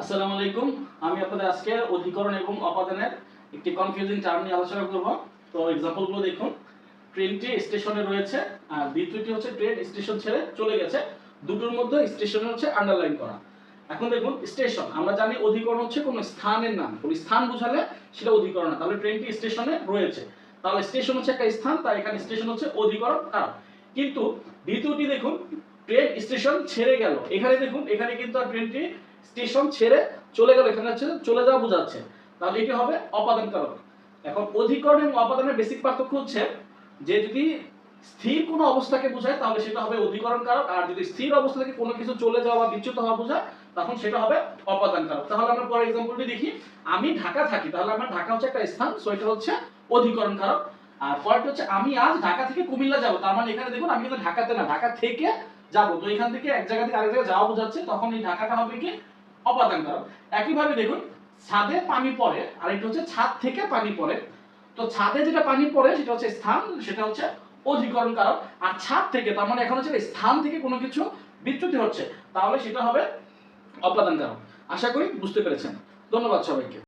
আসসালামু আলাইকুম। আমি আপনাদের আজকে অধিকরণ এবং অপাদানের একটি কনফিউজিং টার্ম নিয়ে আলোচনা করব। তো এক্সাম্পলগুলো দেখুন। ট্রেনটি স্টেশনে রয়েছে, আর দ্বিতীয়টি হচ্ছে ট্রেন স্টেশন ছেড়ে চলে গেছে। দুটোর মধ্যে স্টেশনে হচ্ছে আন্ডারলাইন করা। এখন দেখুন স্টেশন আমরা জানি অধিকরণ হচ্ছে কোনো স্থানের নাম। কোনো স্থান বোঝালে সেটা অধিকরণ তাহলে ট্রেনটি স্টেশনে রয়েছে। তাহলে স্টেশন হচ্ছে একটা স্থান, তাই এখানে স্টেশন হচ্ছে অধিকরণ কারণ কিন্তু দ্বিতীয়টি দেখুন ট্রেন স্টেশন ছেড়ে গেল। এখানে দেখুন, এখানে কিন্তু ট্রেনটি স্টেশন ছেড়ে চলে গেল। এখানে হচ্ছে চলে যাওয়া বোঝাচ্ছে। তাহলে এটি হবে অপাদান কারক। এখন অধিকরণ এবং অপাদানের বেসিক পার্থক্য হচ্ছে যে যদি স্থির কোনো অবস্থাকে বোঝায়, তাহলে সেটা হবে অধিকরণ কারক। আর যদি স্থির অবস্থা থেকে কোনো কিছু চলে যাওয়া বা বিচ্যুত হওয়া বোঝায়, তখন সেটা হবে অপাদান কারক। তাহলে আমরা পরে এক্সাম্পলটি দেখি। আমি ঢাকা থাকি, তাহলে আমার ঢাকা হচ্ছে একটা স্থান সো এটা হচ্ছে অধিকরণ কারক। আর পরেরটা হচ্ছে আমি আজ ঢাকা থেকে কুমিল্লা যাব। তার মানে এখানে দেখুন, আমি কিন্তু ঢাকাতে না। ঢাকা থেকে যাব। তো এখান থেকে এক জায়গা থেকে আরেক জায়গায় যাওয়া বোঝাচ্ছে, তখন এই ঢাকাটা হবে কি? অপাদান কারক। একইভাবে দেখুন, ছাদে পানি পড়ে আর এটা হচ্ছে ছাদ থেকে পানি পড়ে। তো ছাদে যেটা পানি পড়ে, সেটা হচ্ছে স্থান, সেটা হচ্ছে অধিকরণ কারক। আর ছাদ থেকে, তার মানে এখন হচ্ছে স্থান থেকে কোনো কিছু বিচ্যুতি হচ্ছে, তাহলে সেটা হবে অপাদান কারক। আশা করি বুঝতে পেরেছেন। ধন্যবাদ সবাইকে।